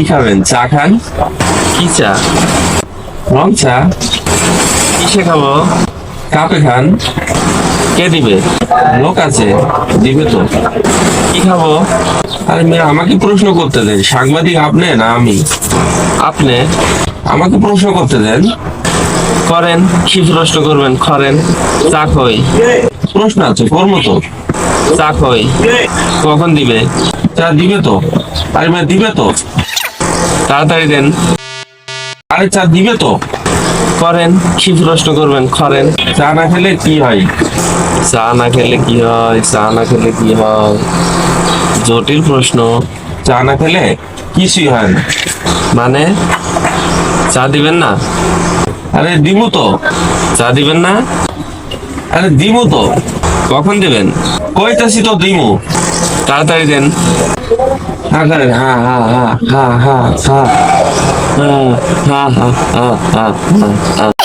কি খাবেন? চা খান? কি চা? রং চা। কিসে খাব? কাপে খান। কে দিবে? লোক আছে দিবে তো। কি খাব? আরে মেয়ে আমাকে প্রশ্ন করতে দেন। সাংবাদিক আপনি না আমি? আপনি? আমাকে প্রশ্ন করতে দেন। করেন কি প্রশ্ন করবেন করেন। চা খই। প্রশ্ন আছে করব তো। চা খই। কখন দিবে? চা দিবে তো। আরে মেয়ে দিবে তো। তাড়াতাড়ি দেন। আরে চা দিবে তো। করেন কি প্রশ্ন করবেন করেন। চা না খেলে কি হয়? চা না খেলে কি হয়? চা না খেলে কি হয়? জটিল প্রশ্ন। চা না খেলে কিছুই হয় না। মানে? চা দিবেন না? আরে দিমু তো। চা দিবেন না? আরে দিমু তো। কখন দিবেন? কইতাছি তো দিমু। তাড়াতাড়ি দেন। হ্যাঁ করেন হ্যাঁ হ্যাঁ হ্যাঁ হ্যাঁ হ্যাঁ হ্যাঁ হ্যাঁ হ্যাঁ হ্যাঁ হ্যাঁ হ্যাঁ